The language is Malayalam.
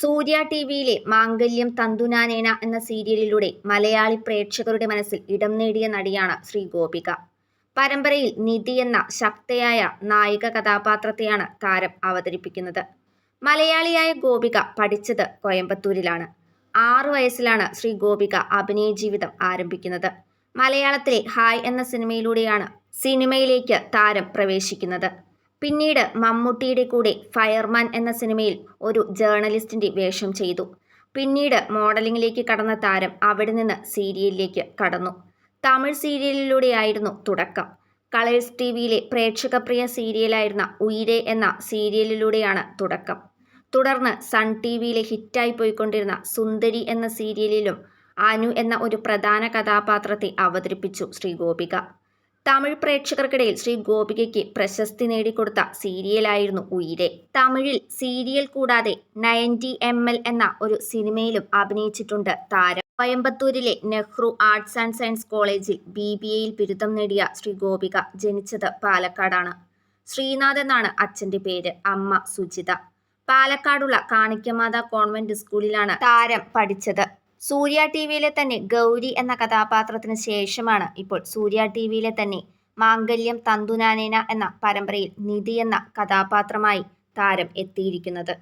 സൂര്യ ടി വിയിലെ മാംഗല്യം തന്തുനാനേന എന്ന സീരിയലിലൂടെ മലയാളി പ്രേക്ഷകരുടെ മനസ്സിൽ ഇടം നേടിയ നടിയാണ് ശ്രീ ഗോപിക. പരമ്പരയിൽ നിധി എന്ന ശക്തയായ നായിക കഥാപാത്രത്തെയാണ് താരം അവതരിപ്പിക്കുന്നത്. മലയാളിയായ ഗോപിക പഠിച്ചത് കോയമ്പത്തൂരിലാണ്. ആറു വയസ്സിലാണ് ശ്രീ ഗോപിക അഭിനയ ജീവിതം ആരംഭിക്കുന്നത്. മലയാളത്തിലെ ഹായ് എന്ന സിനിമയിലൂടെയാണ് സിനിമയിലേക്ക് താരം പ്രവേശിക്കുന്നത്. പിന്നീട് മമ്മൂട്ടിയുടെ കൂടെ ഫയർമാൻ എന്ന സിനിമയിൽ ഒരു ജേർണലിസ്റ്റിന്റെ വേഷം ചെയ്തു. പിന്നീട് മോഡലിംഗിലേക്ക് കടന്ന താരം അവിടെ നിന്ന് സീരിയലിലേക്ക് കടന്നു. തമിഴ് സീരിയലിലൂടെയായിരുന്നു തുടക്കം. കളേഴ്സ് ടി വിയിലെ പ്രേക്ഷകപ്രിയ സീരിയലായിരുന്ന ഉയിരെ എന്ന സീരിയലിലൂടെയാണ് തുടക്കം. തുടർന്ന് സൺ ടി വിയിലെ ഹിറ്റായി പോയിക്കൊണ്ടിരുന്ന സുന്ദരി എന്ന സീരിയലിലും അനു എന്ന ഒരു പ്രധാന കഥാപാത്രത്തെ അവതരിപ്പിച്ചു ശ്രീ ഗോപിക. തമിഴ് പ്രേക്ഷകർക്കിടയിൽ ശ്രീ ഗോപികയ്ക്ക് പ്രശസ്തി നേടിക്കൊടുത്ത സീരിയലായിരുന്നു ഉയിരെ. തമിഴിൽ സീരിയൽ കൂടാതെ നയന്റി എം എൽ എന്ന ഒരു സിനിമയിലും അഭിനയിച്ചിട്ടുണ്ട് താരം. കോയമ്പത്തൂരിലെ നെഹ്റു ആർട്സ് ആൻഡ് സയൻസ് കോളേജിൽ ബി ബി എയിൽ ബിരുദം നേടിയ ശ്രീ ഗോപിക ജനിച്ചത് പാലക്കാടാണ്. ശ്രീനാഥ് എന്നാണ് അച്ഛന്റെ പേര് അമ്മ സുജിത. പാലക്കാടുള്ള കാണിക്കമാതാ കോൺവെന്റ് സ്കൂളിലാണ് താരം പഠിച്ചത്. സൂര്യ ടി വിയിലെ തന്നെ ഗൗരി എന്ന കഥാപാത്രത്തിന് ശേഷമാണ് ഇപ്പോൾ സൂര്യ ടി വിയിലെ തന്നെ മാംഗല്യം തന്തുനാനേന എന്ന പരമ്പരയിൽ നിധി എന്ന കഥാപാത്രമായി താരം എത്തിയിരിക്കുന്നത്.